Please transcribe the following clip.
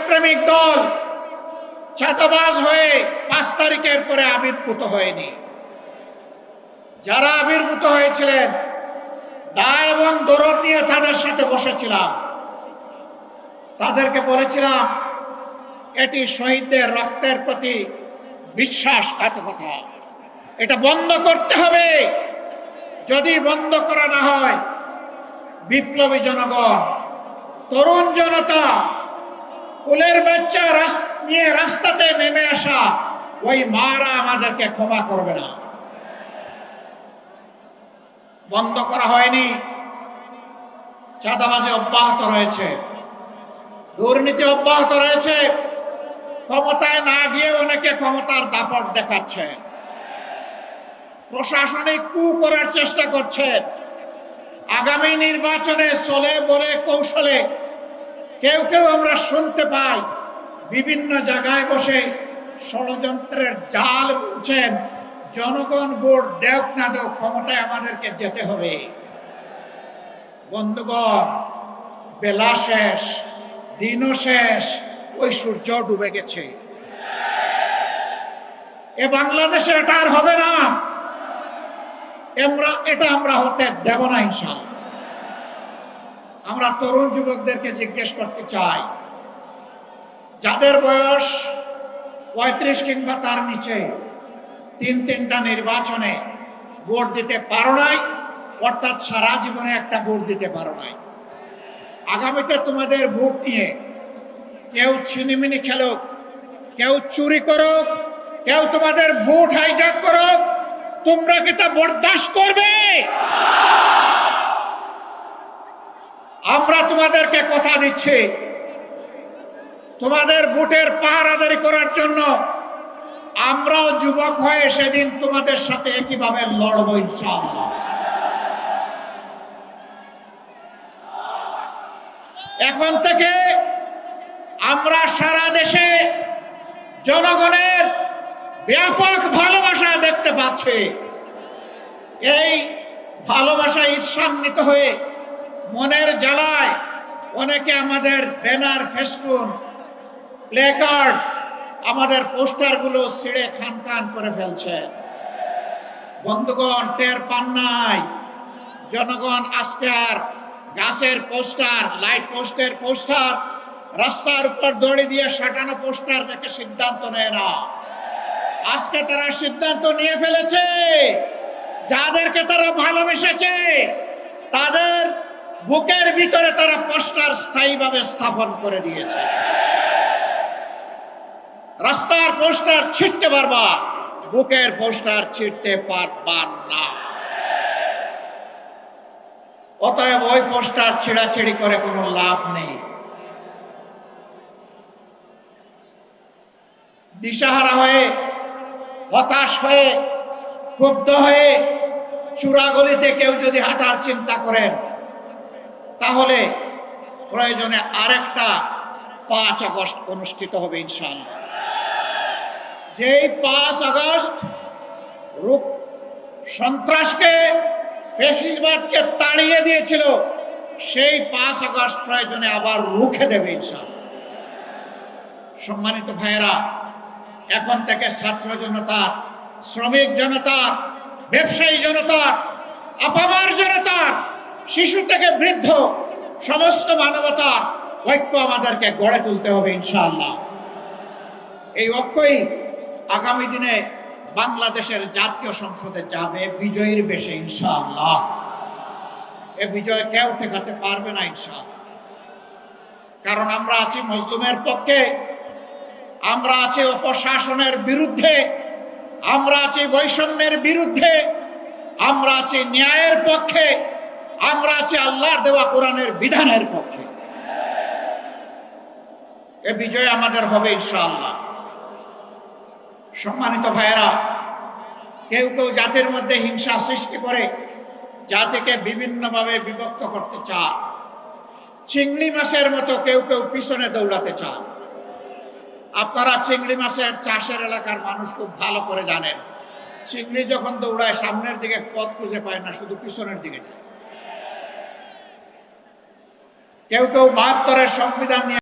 দেশপ্রেমিক দল ছাতাবাজ হয়ে পাঁচ তারিখের পরে আবির্ভূত হয়নি। যারা আবির্ভূত হয়েছিলেন দায় এবং দরদ নিয়ে তাদের সাথে বসেছিলাম। তাদেরকে বলেছিলাম, এটি শহীদদের রক্তের প্রতি বিশ্বাসঘাতকতা। এটা বন্ধ করতে হবে। যদি বন্ধ করা না হয়, বিপ্লবী জনগণ, তরুণ জনতা কুলের বাচ্চা নিয়ে রাস্তাতে নেমে আসা, ওই মারা আমাদেরকে ক্ষমা করবে না। বন্ধ করা হয়নি। চাঁদাবাজি অব্যাহত রয়েছে। দুর্নীতি অব্যাহত রয়েছে। ক্ষমতায় না গিয়ে অনেকে ক্ষমতার দাপট দেখাচ্ছে। প্রশাসনিক কু করার চেষ্টা করছে। আগামী নির্বাচনে চলে বলে কৌশলে কেউ কেউ আমরা শুনতে পাই, বিভিন্ন জায়গায় বসে ষড়যন্ত্রের জাল বুনছেন জনগণ ভোট দেওক না দেওক, ক্ষমতায় আমাদেরকে যেতে হবে। বন্ধুগণ, বেলা শেষ, দিনও শেষ, ওই সূর্য ডুবে গেছে। এ বাংলাদেশে এটা আর হবে না। আমরা এটা আমরা হতে দেব না ইনশাল্লাহ। আমরা তরুণ যুবকদেরকে জিজ্ঞেস করতে চাই, যাদের বয়স পঁয়ত্রিশ কিংবা তার নিচে, তিন তিনটা নির্বাচনে ভোট দিতে পারো নাই, অর্থাৎ সারা জীবনে একটা ভোট দিতে পারো নাই। আগামীতে তোমাদের ভোট নিয়ে কেউ ছিনিমিনি খেলুক, কেউ চুরি করুক, কেউ তোমাদের ভোট হাইজাক করুক, তোমরা কি তা বরদাস্ত করবে? আমরা তোমাদেরকে কথা দিচ্ছি। তোমাদের বুটের পাহারাদারি করার জন্য আমরাও যুবক হয়ে সেদিন তোমাদের সাথে একইভাবে লড়বো ইনশাআল্লাহ। এখন থেকে আমরা সারা দেশে জনগণের ব্যাপক ভালোবাসা দেখতে পাচ্ছি। এই ভালোবাসা ঈর্ষান্বিত হয়ে মনের জ্বালায় অনেকে আমাদের ব্যানার, ফেস্টুন, প্লেকার্ড, আমাদের পোস্টারগুলো ছিঁড়ে খান খান করে ফেলছে। বন্ধুগণ, টের পান নাই। জনগণ আজকে আর গাছের পোস্টার, লাইট পোস্টের পোস্টার, রাস্তার উপর দড়ি দিয়ে সাটানো পোস্টার দেখে সিদ্ধান্ত নেয় না। আজকে তারা সিদ্ধান্ত নিয়ে ফেলেছে। যাদেরকে তারা ভালোবেসেছে, তাদের বুকের ভিতরে তারা পোস্টার স্থায়ীভাবে স্থাপন করে দিয়েছে। রাস্তার পোস্টার ছিটতে পারবা, বুকের পোস্টার ছিটতে পারবা না। অতএব ওই পোস্টার ছিঁড়াছিড়ি করে কোনো লাভ নেই। দিশাহারা হয়ে, হতাশ হয়ে, ক্ষুব্ধ হয়ে চূড়াগলিতে কেউ যদি হাঁটার চিন্তা করেন তাহলে প্রয়োজনে আরেকটা পাঁচ আগস্ট অনুষ্ঠিত হবে ইনশাআল্লাহ। যেই পাঁচ আগস্ট রূপ সন্ত্রাসকে ফেসিসবাদকে তাড়িয়ে দিয়েছিল, সেই পাঁচ আগস্ট প্রয়োজনে আবার রুখে দেবে ইনশাআল্লাহ। সম্মানিত ভাইয়েরা, এখন থেকে ছাত্র জনতার শ্রমিক জনতার ব্যবসায়ী জনতার আপামার জনতার শিশু থেকে বৃদ্ধ সমস্ত মানবতার ঐক্য আমাদেরকে গড়ে তুলতে হবে ইনশাআল্লাহ। এই ঐক্যই আগামী দিনে বাংলাদেশের জাতীয় সংসদে যাবে, বিজয়ীর বেশে ইনশাআল্লাহ। এ বিজয় কেউ ঠেকাতে পারবে না ইনশাআল্লাহ। কারণ আমরা আছি মজলুমের পক্ষে, আমরা আছি অপশাসনের বিরুদ্ধে, আমরা আছি বৈষম্যের বিরুদ্ধে, আমরা আছি ন্যায়ের পক্ষে আমরা আছি আল্লাহর দেওয়া কোরআনের বিধানের পক্ষে। এ বিজয় আমাদের হবে ইনশাআল্লাহ। সম্মানিত ভাইয়েরা, কেউ কেউ জাতির মধ্যে হিংসা সৃষ্টি করে, জাতিকে বিভিন্নভাবে বিভক্ত করতে চায়। চিংড়ি মাছের মতো কেউ কেউ পিছনে দৌড়াতে চায়। আপনারা চিংড়ি মাছের চাষের এলাকার মানুষ খুব ভালো করে জানেন। চিংড়ি যখন দৌড়ায়, সামনের দিকে পথ খুঁজে পায় না, শুধু পিছনের দিকে যায়। কেউ কেউ বাহাত্তরের সংবিধান নিয়ে